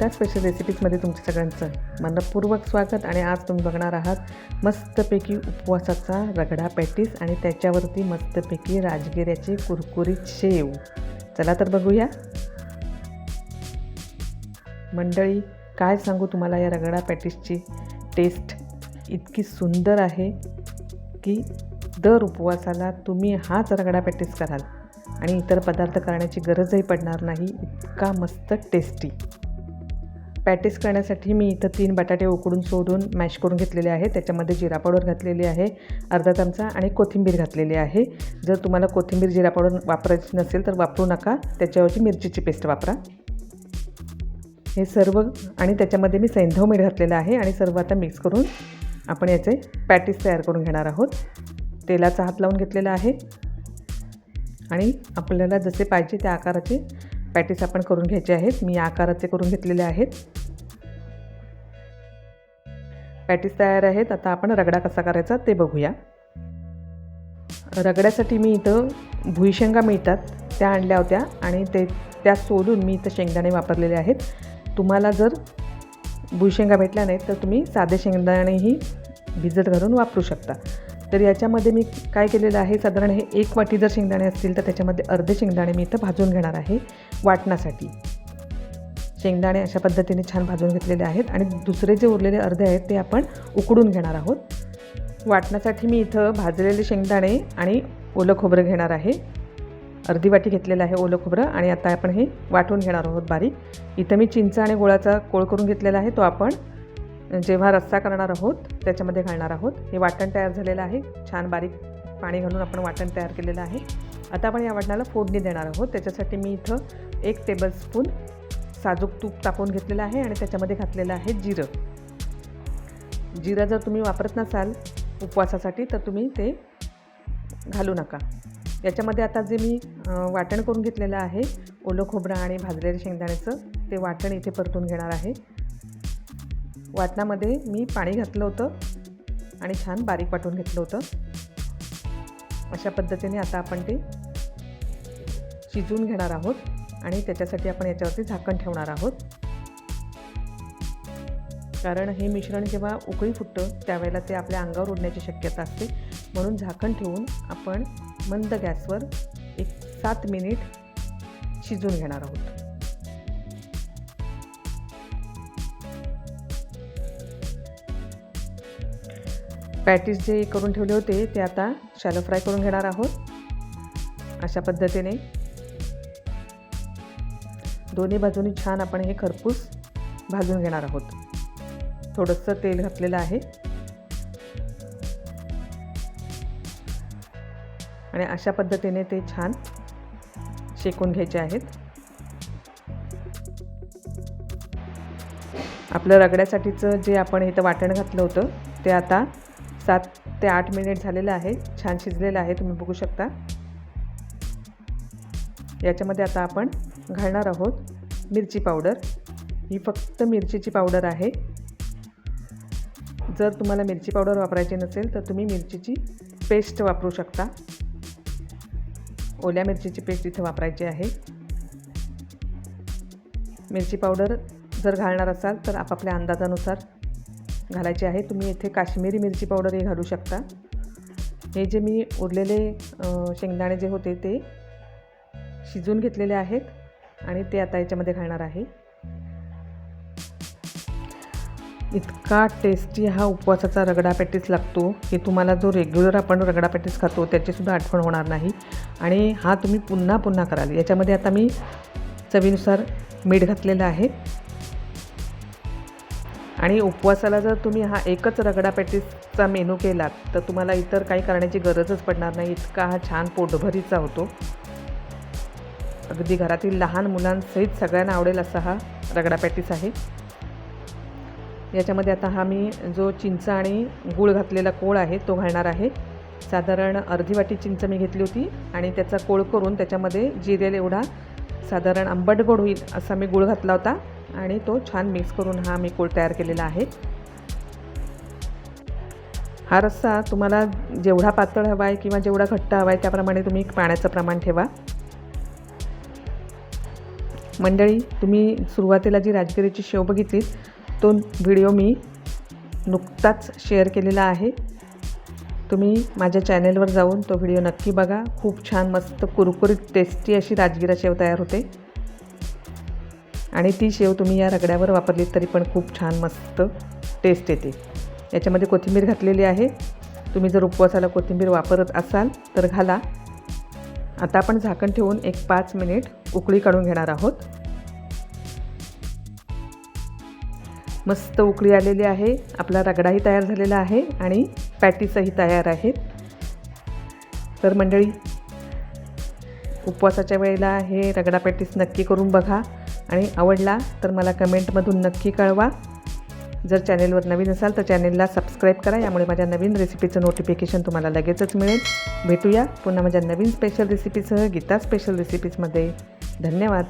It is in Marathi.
गीता स्पेशल रेसिपीजमध्ये तुमच्या सगळ्यांचं मनपूर्वक स्वागत आणि आज तुम्ही बघणार आहात मस्तपैकी उपवासाचा रगडा पॅटीस आणि त्याच्यावरती मस्तपैकी राजगिऱ्याची कुरकुरीत शेव. चला तर बघूया. मंडळी काय सांगू तुम्हाला या रगडा पॅटीसची टेस्ट इतकी सुंदर आहे की दर उपवासाला तुम्ही हाच रगडा पॅटीस कराल आणि इतर पदार्थ करण्याची गरजही पडणार नाही. इतका मस्त टेस्टी पॅटीस करण्यासाठी मी इथं तीन बटाटे उकडून सोडून मॅश करून घेतलेले आहे त्याच्यामध्ये जिरा पावडर घातलेली आहे अर्धा चमचा आणि कोथिंबीर घातलेली आहे. जर तुम्हाला कोथिंबीर जिरा पावडर वापरायची नसेल तर वापरू नका. त्याच्याऐवजी मिरचीची पेस्ट वापरा. हे सर्व आणि त्याच्यामध्ये मी सैंधव मीठ घातलेलं आहे आणि सर्व आता मिक्स करून आपण याचे पॅटीस तयार करून घेणार आहोत. तेलाचा हात लावून घेतलेला आहे. आणि आपल्याला जसे पाहिजे त्या आकाराचे पॅटीस आपण करून घ्यायचे आहेत. मी आकाराचे करून घेतलेले आहेत. पॅटीस तयार आहेत. आता आपण रगडा कसा करायचा ते बघूया. रगड्यासाठी मी इथं भुईशेंगा मिळतात. त्या आणल्या होत्या आणि ते त्या सोलून मी इथं शेंगदाणे वापरलेले आहेत. तुम्हाला जर भुईशेंगा भेटल्या नाहीत तर तुम्ही साधे शेंगदाणेही भिजत घालून वापरू शकता. तर याच्यामध्ये मी काय केलेलं आहे साधारण हे एक वाटी जर शेंगदाणे असतील तर त्याच्यामध्ये अर्धे शेंगदाणे मी इथं भाजून घेणार आहे वाटण्यासाठी शेंगदाणे अशा पद्धतीने छान भाजून घेतलेले आहेत आणि दुसरे जे उरलेले अर्धे आहेत ते आपण उकडून घेणार आहोत. वाटण्यासाठी मी इथं भाजलेले शेंगदाणे आणि ओलं खोबरं घेणार आहे. अर्धी वाटी घेतलेलं आहे ओलं खोबरं आणि आता आपण हे वाटून घेणार आहोत बारीक. इथं मी चिंच आणि गोळाचा कोळ करून घेतलेला आहे तो आपण जेव्हा रस्सा करणार आहोत त्याच्यामध्ये घालणार आहोत. हे वाटण तयार झालेलं आहे. छान बारीक पाणी घालून आपण वाटण तयार केलेलं आहे. आता आपण या वाटणाला फोडणी देणार आहोत. त्याच्यासाठी मी इथं एक टेबलस्पून साजूक तूप तापवून घेतलेलं आहे आणि त्याच्यामध्ये घातलेलं आहे जिरं. जिरं जर तुम्ही वापरत नसाल उपवासासाठी तर तुम्ही ते घालू नका. याच्यामध्ये आता जे मी वाटण करून घेतलेलं आहे ओलं खोबरं आणि भाजलेल्या शेंगदाण्याचं ते वाटण इथे परतून घेणार आहे. वाटणामध्ये मी पाणी घातलं होतं आणि छान बारीक वाटून घेतलं होतं. अशा पद्धतीने आता आपण ते शिजवून घेणार आहोत आणि त्याच्यासाठी आपण याच्यावरती झाकण ठेवणार आहोत. कारण हे मिश्रण जेव्हा उकळी फुटतं त्यावेळेला ते आपल्या अंगावर उडण्याची शक्यता असते. म्हणून झाकण ठेवून आपण मंद गॅसवर एक सात मिनिट शिजून घेणार आहोत. पॅटीस जे करून ठेवले होते ते आता शॅलो फ्राय करून घेणार आहोत. अशा पद्धतीने. दोन्ही बाजूनी छान आपण हे खरपूस भाजून घेणार आहोत. थोडंसं तेल घातलेलं आहे. आणि अशा पद्धतीने ते छान शेकून घ्यायचे आहेत. आपलं रगड्यासाठीचं जे आपण इथं वाटण घातलं होतं ते आता सात ते आठ मिनिट झालेलं आहे. छान शिजलेलं आहे. तुम्ही बघू शकता. याच्यामध्ये आता आपण घालणार आहोत मिरची पावडर. ही फक्त मिरचीची पावडर आहे. जर तुम्हाला मिरची पावडर वापरायची नसेल तर तुम्ही मिरचीची पेस्ट वापरू शकता. ओल्या मिरचीची पेस्ट इथे वापरायची आहे. मिरची पावडर जर घालणार असाल तर आपापल्या अंदाजानुसार घालायची आहे. तुम्ही इथे काश्मीरी मिरची पावडरही घालू शकता. हे जे मी उरलेले शेंगदाणे जे होते ते शिजून घेतलेले आहेत आणि ते आता याच्यामध्ये घालणार आहे. इतका टेस्टी हा उपवासाचा रगडा पॅटीस लागतो की तुम्हाला जो रेग्युलर आपण रगडा पॅटीस खातो त्याचीसुद्धा आठवण होणार नाही. आणि हा तुम्ही पुन्हा पुन्हा कराल. याच्यामध्ये आता मी चवीनुसार मीठ घातलेलं आहे. आणि उपवासाला जर तुम्ही हा एकच रगडा पॅटीसचा मेनू केलात तर तुम्हाला इतर काही करण्याची गरजच पडणार नाही. इतका हा छान पोटभरीचा होतो. अगदी घरातील लहान मुलांसहित सगळ्यांना आवडेल असा हा रगडा पॅटीस आहे. याच्यामध्ये आता हा मी जो चिंच आणि गूळ घातलेला कोळ आहे तो घालणार आहे. साधारण अर्धी वाटी चिंच मी घेतली होती आणि त्याचा कोळ करून त्याच्यामध्ये जिरेल एवढा साधारण आंबट गोड होईल असा मी गूळ घातला होता. आणि तो छान मिक्स करून हा मी कोळ तयार केलेला आहे. हा रस्सा तुम्हाला जेवढा पातळ हवा आहे किंवा जेवढा घट्ट हवा आहे त्याप्रमाणे तुम्ही पाण्याचं प्रमाण ठेवा. मंडळी तुम्ही सुरुवातीला जी राजगिरीची शेव बघितली तो व्हिडिओ मी नुकताच शेअर केलेला आहे. तुम्ही माझ्या चॅनेलवर जाऊन तो व्हिडिओ नक्की बघा. खूप छान मस्त कुरकुरीत टेस्टी अशी राजगिरा शेव तयार होते. आणि ती शेव तुम्ही या रगड्यावर वापरलीत तरी पण खूप छान मस्त टेस्ट येते. याच्यामध्ये कोथिंबीर घातलेली आहे. तुम्ही जर उपवासाला कोथिंबीर वापरत असाल तर घाला. आता आपण झाकण ठेवून एक पाच मिनिट उकळी काढून घेणार आहोत. मस्त उकळी आलेली आहे. आपला रगडाही तयार झालेला आहे आणि पॅटीसही तयार आहेत. तर मंडळी उपवासाच्या वेळेला हे रगडा पॅटीस नक्की करून बघा. आणि आवडला तर मला कमेंटमधून नक्की कळवा. जर चॅनेलवर नवीन असाल तर चॅनेलला सबस्क्राईब करा. यामुळे माझ्या नवीन रेसिपीचं नोटिफिकेशन तुम्हाला लगेचच मिळेल. भेटूया पुन्हा माझ्या नवीन स्पेशल रेसिपीसह गीता स्पेशल रेसिपीजमध्ये धन्यवाद.